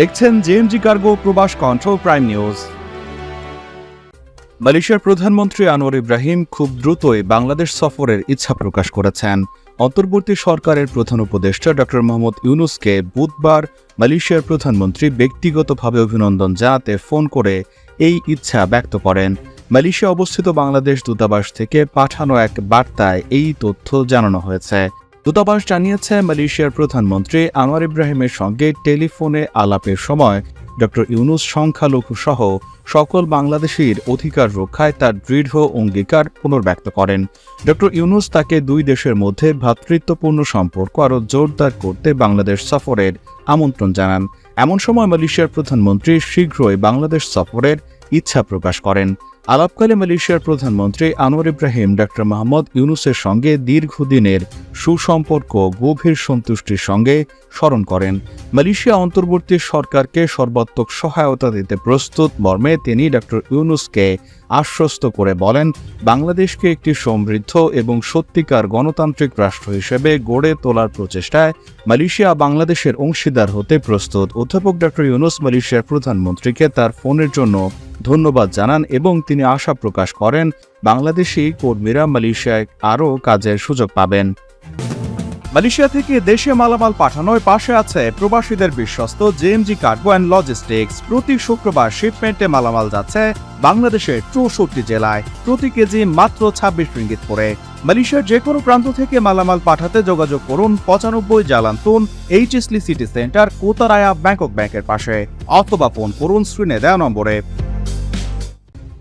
দেখছেন JMG cargo প্রবাস control prime news মালয়েশিয়ার প্রধানমন্ত্রী আনোয়ার ইব্রাহিম খুব দ্রুতই বাংলাদেশ সফরের ইচ্ছা প্রকাশ করেছেন। অন্তর্বর্তী সরকারের প্রধান উপদেষ্টা ড. মোহাম্মদ ইউনুসকে বুধবার মালয়েশিয়ার প্রধানমন্ত্রী ব্যক্তিগতভাবে অভিনন্দন জানাতে ফোন করে এই ইচ্ছা ব্যক্ত করেন। মালয়েশিয়া অবস্থিত বাংলাদেশ দূতাবাস থেকে পাঠানো এক বার্তায় এই তথ্য জানানো হয়েছে। দূতাবাস জানিয়েছে, মালয়েশিয়ার প্রধানমন্ত্রী আনোয়ার ইব্রাহিমের সঙ্গে টেলিফোনে আলাপের সময় ড ইউনুস সংখ্যালঘু সহ সকল বাংলাদেশির অধিকার রক্ষায় তার দৃঢ় অঙ্গীকার পুনর্ব্যক্ত করেন। ড ইউনুস তাকে দুই দেশের মধ্যে ভ্রাতৃত্বপূর্ণ সম্পর্ক আরও জোরদার করতে বাংলাদেশ সফরের আমন্ত্রণ জানান। এমন সময় মালয়েশিয়ার প্রধানমন্ত্রী শীঘ্রই বাংলাদেশ সফরের ইচ্ছা প্রকাশ করেন। আলাপকালে মালয়েশিয়ার প্রধানমন্ত্রী আনোয়ার ইব্রাহিম ডক্টর মোহাম্মদ ইউনুসের সঙ্গে দীর্ঘদিনের সুসম্পর্ক গভীর সন্তুষ্টির সঙ্গে স্মরণ করেন। মালয়েশিয়া অন্তর্বর্তী সরকারকে সর্বাত্মক সহায়তা দিতে প্রস্তুত মর্মে তিনি ডক্টর ইউনুসকে আশ্বস্ত করে বলেন, বাংলাদেশকে একটি সমৃদ্ধ এবং সত্যিকার গণতান্ত্রিক রাষ্ট্র হিসেবে গড়ে তোলার প্রচেষ্টায় মালয়েশিয়া বাংলাদেশের অংশীদার হতে প্রস্তুত। অধ্যাপক ডক্টর ইউনুস মালয়েশিয়ার প্রধানমন্ত্রীকে তার ফোনের জন্য ধন্যবাদ জানান এবং তিনি আশা প্রকাশ করেন, বাংলাদেশি কর্মীরা মালয়েশিয়ায় আরও কাজের সুযোগ পাবেন। মালয়েশিয়া থেকে দেশে মালামাল পাঠানোয় পাশে আছে প্রবাসীদের বিশ্বস্ত জেএমজি কার্গো অ্যান্ড লজিস্টিক্স। প্রতি শুক্রবার শিপমেন্টে মালামাল যাচ্ছে বাংলাদেশের চৌষট্টি জেলায়। প্রতি কেজি মাত্র ছাব্বিশ রিঙ্গিত করে। মালয়েশিয়ার যে কোনো প্রান্ত থেকে মালামাল পাঠাতে যোগাযোগ করুন পঁচানব্বই জালান্তুন এইচএসলি সিটি সেন্টার, কোতারায়া, ব্যাংকক ব্যাংকের পাশে। অথবা ফোন করুন স্ক্রিনে দেওয়া নম্বরে।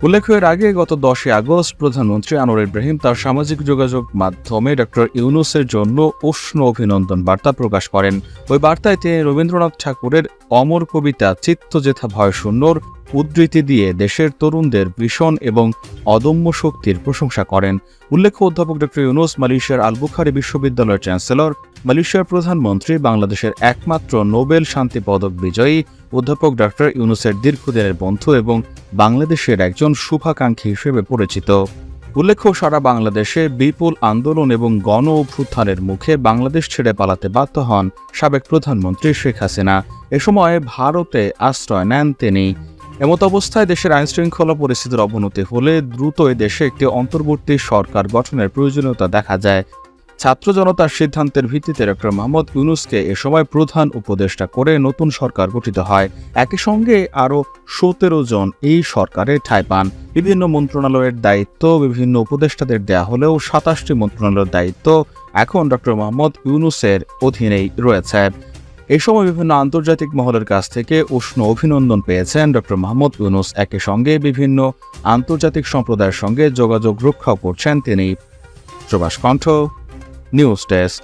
উল্লেখ্য, এর আগে গত দশই আগস্ট প্রধানমন্ত্রী আনোয়ার ইব্রাহিম তার সামাজিক যোগাযোগ মাধ্যমে ডক্টর ইউনুসের জন্য উষ্ণ অভিনন্দন বার্তা প্রকাশ করেন। ওই বার্তায় তিনি রবীন্দ্রনাথ ঠাকুরের অমর কবিতা চিত্ত যেথা ভয় শূন্যর উদ্ধৃতি দিয়ে দেশের তরুণদের ভীষণ এবং অদম্য শক্তির প্রশংসা করেন। উল্লেখ্য, অধ্যাপক ডক্টর ইউনুস মালয়েশিয়ার আলবুখারি বিশ্ববিদ্যালয়ের চ্যান্সেলর, মালয়েশিয়ার প্রধানমন্ত্রী, বাংলাদেশের একমাত্র নোবেল শান্তি পদক বিজয়ী অধ্যাপক ডক্টর ইউনুসের দীর্ঘদিনের বন্ধু এবং বাংলাদেশের একজন শুভাকাঙ্ক্ষী হিসেবে পরিচিত। উল্লেখ্য, সারা বাংলাদেশে বিপুল আন্দোলন এবং গণ অভ্যুত্থানের মুখে বাংলাদেশ ছেড়ে পালাতে বাধ্য হন সাবেক প্রধানমন্ত্রী শেখ হাসিনা। এ সময় ভারতে আশ্রয় নেন তিনি। এমত অবস্থায় দেশের আইনশৃঙ্খলা পরিস্থিতির অবনতি হলে দ্রুতই দেশে একটি অন্তর্বর্তী সরকার গঠনের প্রয়োজনীয়তা দেখা যায়। ছাত্র জনতার সিদ্ধান্তের ভিত্তিতে ডক্টর মোহাম্মদ ইউনুসকে এ সময় প্রধান উপদেষ্টা করে নতুন সরকার গঠিত হয়। একই সঙ্গে আরও সতেরো জন এই সরকারে ঠাঁই পান। বিভিন্ন মন্ত্রণালয়ের দায়িত্ব বিভিন্ন উপদেষ্টাদের দেয়া হলেও সাতাশটি মন্ত্রণালয়ের দায়িত্ব এখন ডক্টর মোহাম্মদ ইউনুসের অধীনেই রয়েছে। এই সময় বিভিন্ন আন্তর্জাতিক মহলের কাছ থেকে উষ্ণ অভিনন্দন পেয়েছেন ডক্টর মাহমুদ ইউনুস। একই সঙ্গে বিভিন্ন আন্তর্জাতিক সম্প্রদায়ের সঙ্গে যোগাযোগ রক্ষা করছেন তিনি। প্রবাস কণ্ঠ, নিউজ ডেস্ক।